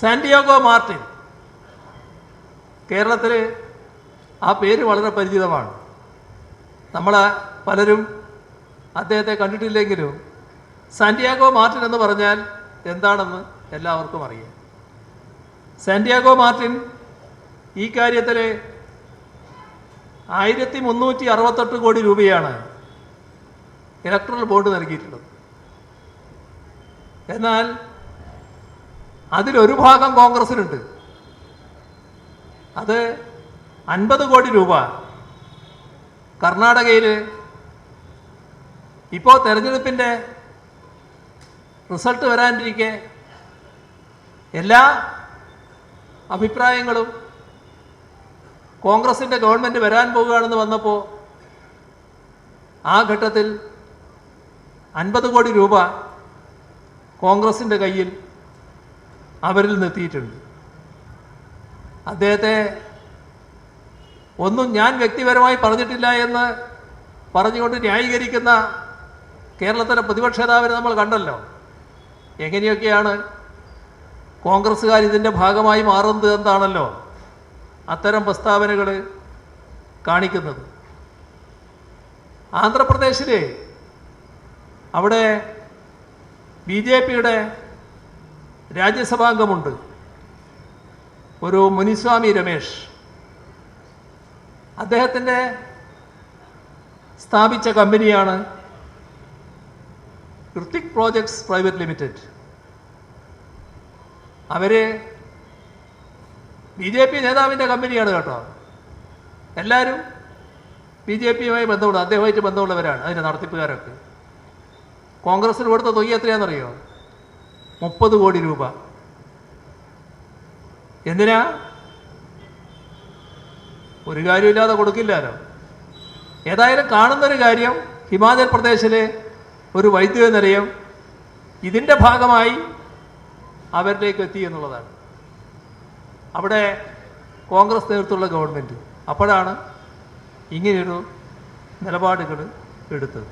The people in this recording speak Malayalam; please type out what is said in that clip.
Santiago Martin. കേരളത്തിൽ ആ പേര് വളരെ പരിചിതമാണ്. നമ്മൾ പലരും അദ്ദേഹത്തെ കണ്ടിട്ടില്ലെങ്കിലും സാന്റിയാഗോ മാർട്ടിൻ എന്ന് പറഞ്ഞാൽ എന്താണെന്ന് എല്ലാവർക്കും അറിയാം. സാന്റിയാഗോ മാർട്ടിൻ ഈ കാര്യത്തിൽ ആയിരത്തി മുന്നൂറ്റി അറുപത്തെട്ട് കോടി രൂപയാണ് ഇലക്ട്രൽ ബോർഡ് നൽകിയിട്ടുള്ളത്. എന്നാൽ അതിലൊരു ഭാഗം കോൺഗ്രസിനുണ്ട്. അത് അൻപത് കോടി രൂപ. കർണാടകയിൽ ഇപ്പോൾ തെരഞ്ഞെടുപ്പിന്റെ റിസൾട്ട് വരാനിരിക്കെ എല്ലാ അഭിപ്രായങ്ങളും കോൺഗ്രസിന്റെ ഗവൺമെന്റ് വരാൻ പോവുകയാണെന്ന് വന്നപ്പോൾ ആ ഘട്ടത്തിൽ അൻപത് കോടി രൂപ കോൺഗ്രസിന്റെ കയ്യിൽ അവരിൽ നിന്നെത്തിയിട്ടുണ്ട് അദ്ദേഹത്തെ ഒന്നും ഞാൻ വ്യക്തിപരമായി പറഞ്ഞിട്ടില്ല എന്ന് പറഞ്ഞുകൊണ്ട് ന്യായീകരിക്കുന്ന കേരളത്തിലെ പ്രതിപക്ഷ നേതാവിനെ നമ്മൾ കണ്ടല്ലോ. എങ്ങനെയൊക്കെയാണ് കോൺഗ്രസ്സുകാർ ഇതിന്റെ ഭാഗമായി മാറുന്നത് എന്താണല്ലോ അത്തരം പ്രസ്താവനകൾ കാണിക്കുന്നത്. ആന്ധ്രാപ്രദേശിൽ അവിടെ ബി ജെ പിയുടെ രാജ്യസഭാംഗമുണ്ട്. ഒരു മുനിസ്വാമി രമേഷ് അദ്ദേഹത്തിന്റെ സ്ഥാപിച്ച കമ്പനിയാണ് ഋത്തിക് പ്രോജക്ട്സ് പ്രൈവറ്റ് ലിമിറ്റഡ്. അവർ ബി ജെ പി നേതാവിന്റെ കമ്പനിയാണ് കേട്ടോ. എല്ലാവരും ബി ജെ പിയുമായി ബന്ധമുള്ള അദ്ദേഹമായിട്ട് ബന്ധമുള്ളവരാണ് അതിന്റെ നടത്തിപ്പുകാരൊക്കെ. കോൺഗ്രസിന് കൊടുത്ത തുക എത്രയാണെന്നറിയോ? മുപ്പത് കോടി രൂപ. എന്തിനാ? ഒരു കാര്യമില്ലാതെ കൊടുക്കില്ലല്ലോ ഏതായാലും കാണുന്നൊരു കാര്യം ഹിമാചൽ പ്രദേശിലെ ഒരു വൈദ്യുത നിലയം ഇതിന്റെ ഭാഗമായി അവരിലേക്ക് എത്തി എന്നുള്ളതാണ്. അവിടെ കോൺഗ്രസ് നേതൃത്വമുള്ള ഗവൺമെന്റ് അപ്പോഴാണ് ഇങ്ങനെയൊരു നിലപാടുകൾ എടുത്തത്.